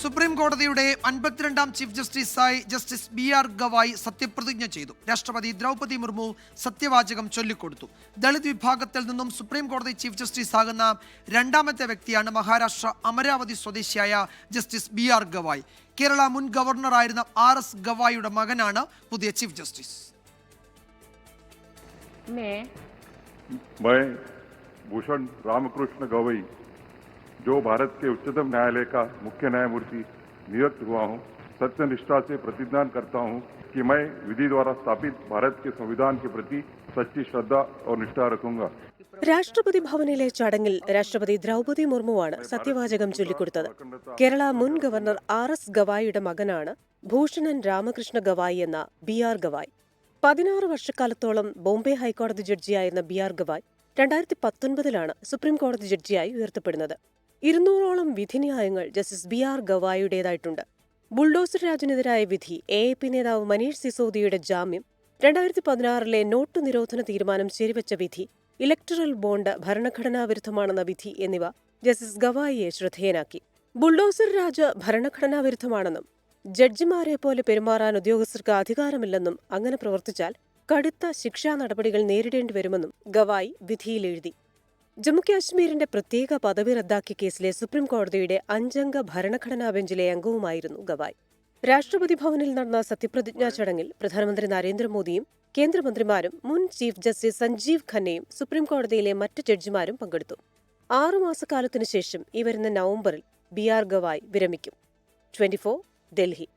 Supreme കോടതിയുടെ അൻപത്തിരണ്ടാം chief ജസ്റ്റിസായി ജസ്റ്റിസ് ബി ആർ ഗവായ് സത്യപ്രതിജ്ഞ ചെയ്തു. രാഷ്ട്രപതി ദ്രൗപതി മുർമു സത്യവാചകം ചൊല്ലിക്കൊടുത്തു. ദളിത് വിഭാഗത്തിൽ നിന്നും സുപ്രീം കോടതി ചീഫ് ജസ്റ്റിസ് ആകുന്ന രണ്ടാമത്തെ വ്യക്തിയാണ് മഹാരാഷ്ട്ര അമരാവതി സ്വദേശിയായ justice B R Gavai. Kerala മുൻ ഗവർണറായിരുന്ന ആർ എസ് ഗവായിയുടെ മകനാണ് പുതിയ ചീഫ് ജസ്റ്റിസ്. ഭൂഷൺ രാമകൃഷ്ണ ഗവായി. जो भारत के उच्चतम न्यायालय का मुख्य न्यायमूर्ति नियुक्त हुआ हूं सत्यनिष्ठा से प्रतिज्ञा करता हूं कि मैं विधि द्वारा स्थापित भारत के संविधान के प्रति सच्ची श्रद्धा और निष्ठा रखूंगा രാഷ്ട്രപതി ഭവനിലെ ചടങ്ങിൽ രാഷ്ട്രപതി ദ്രൗപദി മുർമുവാണ് സത്യവാചകം ചൊല്ലിക്കൊടുത്തത് കേരള മുൻ ഗവർണർ ആർ എസ് ഗവായിയുടെ മകനാണ് ഭൂഷണൻ രാമകൃഷ്ണ ഗവായി എന്ന ബി ആർ ഗവായ് പതിനാറ് വർഷക്കാലത്തോളം ബോംബെ ഹൈക്കോടതി ജഡ്ജിയായിരുന്ന ബി ആർ ഗവായ് രണ്ടായിരത്തി പത്തൊൻപതിലാണ് സുപ്രീം കോടതി ജഡ്ജിയായി ഉയർത്തപ്പെടുന്നത് ഇരുന്നൂറോളം വിധിന്യായങ്ങൾ ജസ്റ്റിസ് ബി ആർ ഗവായിയുടേതായിട്ടുണ്ട് ബുൾഡോസർ രാജിനെതിരായ വിധി എ എ പി നേതാവ് മനീഷ് സിസോദിയുടെ ജാമ്യം രണ്ടായിരത്തി പതിനാറിലെ നോട്ടു നിരോധന തീരുമാനം ശരിവച്ച വിധി ഇലക്ടറൽ ബോണ്ട് ഭരണഘടനാ വിരുദ്ധമാണെന്ന വിധി എന്നിവ ജസ്റ്റിസ് ഗവായിയെ ശ്രദ്ധേയനാക്കി. ബുൾഡോസർ രാജ് ഭരണഘടനാ വിരുദ്ധമാണെന്നും ജഡ്ജിമാരെ പോലെ പെരുമാറാൻ ഉദ്യോഗസ്ഥർക്ക് അധികാരമില്ലെന്നും അങ്ങനെ പ്രവർത്തിച്ചാൽ കടുത്ത ശിക്ഷാ നടപടികൾ നേരിടേണ്ടി വരുമെന്നും ഗവായി വിധിയിൽ എഴുതി ജമ്മുകാശ്മീരിന്റെ പ്രത്യേക പദവി റദ്ദാക്കിയ കേസിലെ സുപ്രീം കോടതിയുടെ അഞ്ചംഗ ഭരണഘടനാ ബെഞ്ചിലെ അംഗവുമായിരുന്നു ഗവായ്. രാഷ്ട്രപതി ഭവനിൽ നടന്ന സത്യപ്രതിജ്ഞാ ചടങ്ങിൽ പ്രധാനമന്ത്രി നരേന്ദ്രമോദിയും കേന്ദ്രമന്ത്രിമാരും മുൻ ചീഫ് ജസ്റ്റിസ് സഞ്ജീവ് ഖന്നയും സുപ്രീം കോടതിയിലെ മറ്റ് ജഡ്ജിമാരും പങ്കെടുത്തു. ആറുമാസക്കാലത്തിനു ശേഷം ഈ വരുന്ന നവംബറിൽ ബി ആർ ഗവായ് വിരമിക്കും. ട്വന്റി ഡൽഹി.